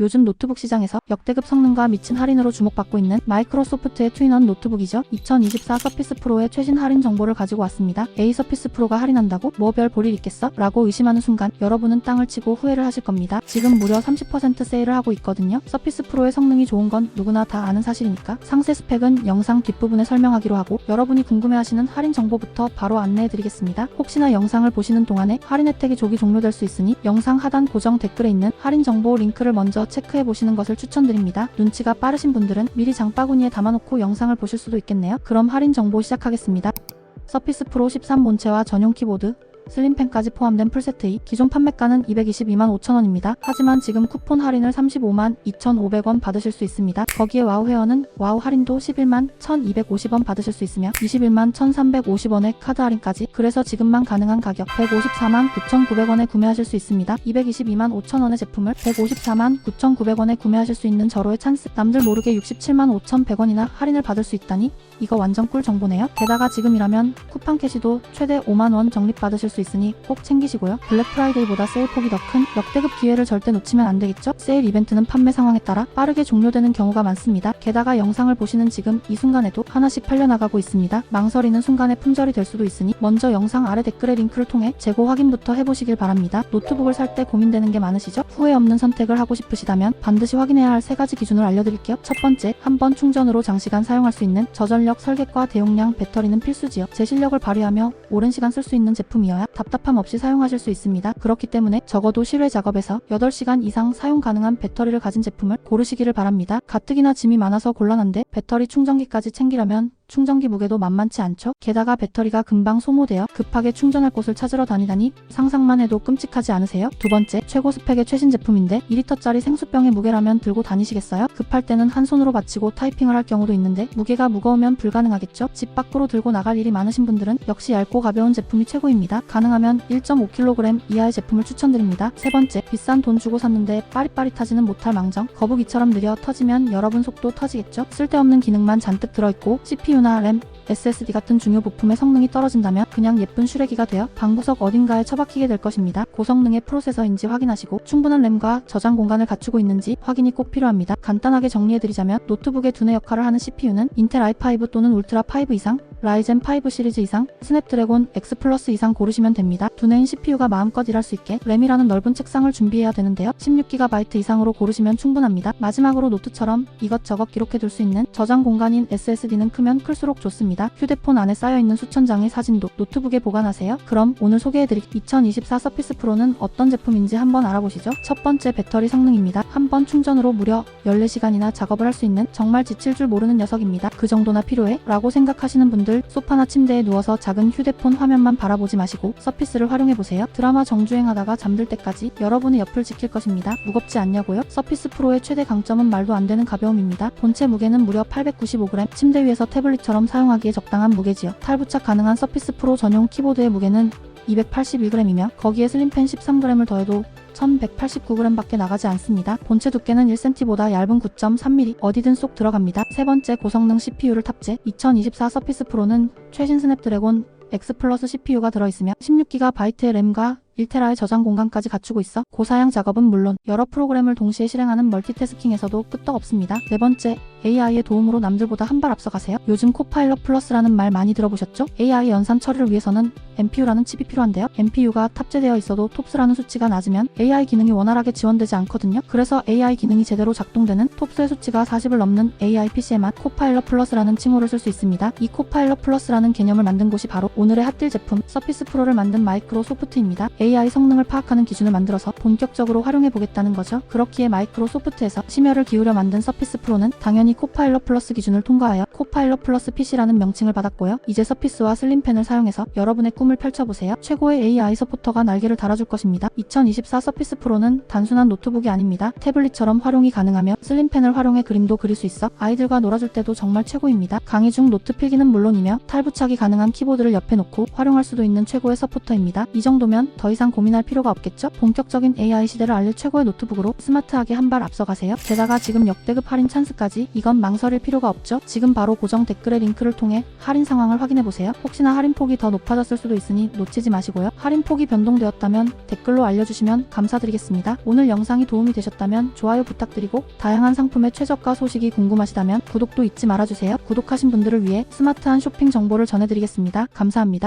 요즘 노트북 시장에서 역대급 성능과 미친 할인으로 주목받고 있는 마이크로소프트의 트윈원 노트북이죠. 2024 서피스 프로의 최신 할인 정보를 가지고 왔습니다. A 서피스 프로가 할인한다고? 뭐 별 볼일 있겠어? 라고 의심하는 순간 여러분은 땅을 치고 후회를 하실 겁니다. 지금 무려 30% 세일을 하고 있거든요. 서피스 프로의 성능이 좋은 건 누구나 다 아는 사실이니까 상세 스펙은 영상 뒷부분에 설명하기로 하고 여러분이 궁금해하시는 할인 정보부터 바로 안내해드리겠습니다. 혹시나 영상을 보시는 동안에 할인 혜택이 조기 종료될 수 있으니 영상 하단 고정 댓글에 있는 할인 정보 링크를 먼저 체크해 보시는 것을 추천드립니다. 눈치가 빠르신 분들은 미리 장바구니에 담아놓고 영상을 보실 수도 있겠네요. 그럼 할인 정보 시작하겠습니다. 서피스 프로 13 본체와 전용 키보드, 슬림펜까지 포함된 풀세트이 기존 판매가는 222만 5천원입니다. 하지만 지금 쿠폰 할인을 35만 2,500원 받으실 수 있습니다. 거기에 와우 회원은 와우 할인도 11만 1,250원 받으실 수 있으며 21만 1,350원의 카드 할인까지 그래서 지금만 가능한 가격 154만 9,900원에 구매하실 수 있습니다. 222만 5천원의 제품을 154만 9,900원에 구매하실 수 있는 절호의 찬스 남들 모르게 67만 5,100원이나 할인을 받을 수 있다니 이거 완전 꿀 정보네요. 게다가 지금이라면 쿠팡 캐시도 최대 5만원 적립받으실 수 있으니 꼭 챙기시고요. 블랙 프라이데이보다 세일 폭이 더 큰 역대급 기회를 절대 놓치면 안 되겠죠? 세일 이벤트는 판매 상황에 따라 빠르게 종료되는 경우가 많습니다. 게다가 영상을 보시는 지금 이 순간에도 하나씩 팔려나가고 있습니다. 망설이는 순간에 품절이 될 수도 있으니 먼저 영상 아래 댓글의 링크를 통해 재고 확인부터 해보시길 바랍니다. 노트북을 살 때 고민되는 게 많으시죠? 후회 없는 선택을 하고 싶으시다면 반드시 확인해야 할 세 가지 기준을 알려드릴게요. 첫 번째, 한 번 충전으로 장시간 사용할 수 있는 저전력 설계과 대용량 배터리는 필수지요. 제 실력을 발휘하며 오랜 시간 쓸 수 있는 제품이어야 답답함 없이 사용하실 수 있습니다. 그렇기 때문에 적어도 실외 작업에서 8시간 이상 사용 가능한 배터리를 가진 제품을 고르시기를 바랍니다. 가뜩이나 짐이 많아서 곤란한데 배터리 충전기까지 챙기려면 충전기 무게도 만만치 않죠? 게다가 배터리가 금방 소모되어 급하게 충전할 곳을 찾으러 다니다니 상상만 해도 끔찍하지 않으세요? 두 번째, 최고 스펙의 최신 제품인데 2리터짜리 생수병의 무게라면 들고 다니시겠어요? 급할 때는 한 손으로 받치고 타이핑을 할 경우도 있는데 무게가 무거우면 불가능하겠죠? 집 밖으로 들고 나갈 일이 많으신 분들은 역시 얇고 가벼운 제품이 최고입니다. 가능하면 1.5kg 이하의 제품을 추천드립니다. 세 번째, 비싼 돈 주고 샀는데 빠릿빠릿하지는 못할 망정 거북이처럼 느려 터지면 여러분 속도 터지겠죠? 쓸데없는 기능만 잔뜩 들어있고 CPU 나 램, SSD 같은 중요 부품의 성능이 떨어진다면 그냥 예쁜 슈레기가 되어 방구석 어딘가에 처박히게 될 것입니다. 고성능의 프로세서인지 확인하시고 충분한 램과 저장 공간을 갖추고 있는지 확인이 꼭 필요합니다. 간단하게 정리해드리자면 노트북의 두뇌 역할을 하는 CPU는 인텔 i5 또는 울트라 5 이상, 라이젠 5 시리즈 이상, 스냅드래곤 X 플러스 이상 고르시면 됩니다. 두뇌인 CPU가 마음껏 일할 수 있게 램이라는 넓은 책상을 준비해야 되는데요. 16GB 이상으로 고르시면 충분합니다. 마지막으로 노트처럼 이것저것 기록해둘 수 있는 저장 공간인 SSD는 크면 클수록 좋습니다. 휴대폰 안에 쌓여있는 수천 장의 사진도 노트북에 보관하세요. 그럼 오늘 소개해드릴 2024 서피스 프로는 어떤 제품인지 한번 알아보시죠. 첫 번째 배터리 성능입니다. 한 번 충전으로 무려 14시간이나 작업을 할 수 있는 정말 지칠 줄 모르는 녀석입니다. 그 정도나 필요해? 라고 생각하시는 분들 소파나 침대에 누워서 작은 휴대폰 화면만 바라보지 마시고 서피스를 활용해보세요. 드라마 정주행하다가 잠들 때까지 여러분의 옆을 지킬 것입니다. 무겁지 않냐고요? 서피스 프로의 최대 강점은 말도 안 되는 가벼움입니다. 본체 무게는 무려 895g, 침대 위에서 태블릿처럼 사용하기에 적당한 무게지요. 탈부착 가능한 서피스 프로 전용 키보드의 무게는 281g이며 거기에 슬림펜 13g을 더해도 1189g밖에 나가지 않습니다. 본체 두께는 1cm보다 얇은 9.3mm 어디든 쏙 들어갑니다. 세 번째 고성능 CPU를 탑재 2024 서피스 프로는 최신 스냅드래곤 X 플러스 CPU가 들어있으며 16GB의 램과 1테라의 저장 공간까지 갖추고 있어 고사양 작업은 물론 여러 프로그램을 동시에 실행하는 멀티태스킹에서도 끄떡 없습니다. 네 번째, AI의 도움으로 남들보다 한 발 앞서가세요. 요즘 코파일럿 플러스라는 말 많이 들어보셨죠? AI 연산 처리를 위해서는 MPU라는 칩이 필요한데요. MPU가 탑재되어 있어도 톱스라는 수치가 낮으면 AI 기능이 원활하게 지원되지 않거든요. 그래서 AI 기능이 제대로 작동되는 톱스의 수치가 40을 넘는 AI PC에만 코파일럿 플러스라는 칭호를 쓸 수 있습니다. 이 코파일럿 플러스라는 개념을 만든 곳이 바로 오늘의 핫딜 제품 서피스 프로를 만든 마이크로소프트입니다. AI 성능을 파악하는 기준을 만들어서 본격적으로 활용해 보겠다는 거죠. 그렇기에 마이크로소프트에서 심혈을 기울여 만든 서피스 프로는 당연히 코파일럿 플러스 기준을 통과하여 코파일럿 플러스 PC라는 명칭을 받았고요. 이제 서피스와 슬림펜을 사용해서 여러분의 꿈을 펼쳐보세요. 최고의 AI 서포터가 날개를 달아줄 것입니다. 2024 서피스 프로는 단순한 노트북이 아닙니다. 태블릿처럼 활용이 가능하며 슬림펜을 활용해 그림도 그릴 수 있어 아이들과 놀아줄 때도 정말 최고입니다. 강의 중 노트 필기는 물론이며 탈부착이 가능한 키보드를 옆에 놓고 활용할 수도 있는 최고의 서포터입니다. 이 정도면 더 이상 이상 고민할 필요가 없겠죠? 본격적인 AI 시대를 알릴 최고의 노트북으로 스마트하게 한 발 앞서가세요. 게다가 지금 역대급 할인 찬스까지 이건 망설일 필요가 없죠? 지금 바로 고정 댓글의 링크를 통해 할인 상황을 확인해보세요. 혹시나 할인 폭이 더 높아졌을 수도 있으니 놓치지 마시고요. 할인 폭이 변동되었다면 댓글로 알려주시면 감사드리겠습니다. 오늘 영상이 도움이 되셨다면 좋아요 부탁드리고 다양한 상품의 최저가 소식이 궁금하시다면 구독도 잊지 말아주세요. 구독하신 분들을 위해 스마트한 쇼핑 정보를 전해드리겠습니다. 감사합니다.